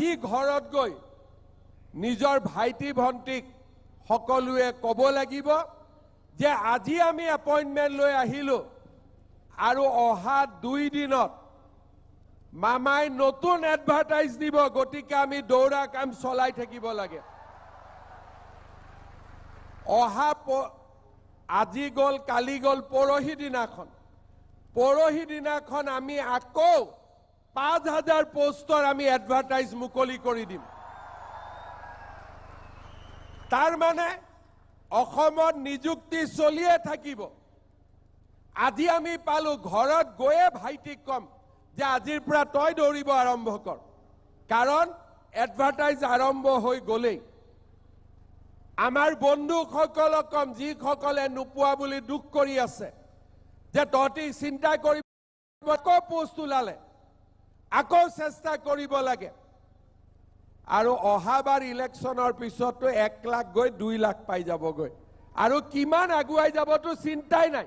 আজি ঘৰত গৈ নিজৰ ভাইটি ভণ্টিক সকলোৱে ক'ব লাগিব যে আজি আমি এপইণ্টমেণ্ট লৈ আহিলোঁ আৰু অহা দুই দিনত মামাই নতুন এডভাৰটাইজ দিব গতিকে আমি দৌৰা কাম চলাই থাকিব লাগে। অহা আজি গ'ল কালি গ'ল পৰহি দিনাখন। পৰহি দিনাখন আমি আকৌ পাঁচ হাজাৰ পোষ্টৰ আমি এডভাৰটাইজ মুকলি কৰি দিম। তাৰ মানে অসমত নিযুক্তি চলিয়ে থাকিব। আজি আমি পালো ঘৰত গৈয়ে ভাইটিক ক'ম যে আজিৰ পৰা তই দৌৰিব আৰম্ভ কৰ। কাৰণ এডভাৰটাইজ আৰম্ভ হৈ গ'লেই। আমাৰ বন্ধুসকলক ক'ম যিসকলে নোপোৱা বুলি দুখ কৰি আছে যে তহঁতি চিন্তা কৰিব আকৌ পোষ্ট ওলালে। আকৌ চেষ্টা কৰিব লাগে। আৰু অহাবাৰ ইলেকশ্যনৰ পিছততো এক লাখ গৈ দুই লাখ পাই যাবগৈ। আৰু কিমান আগুৱাই যাবতো চিন্তাই নাই।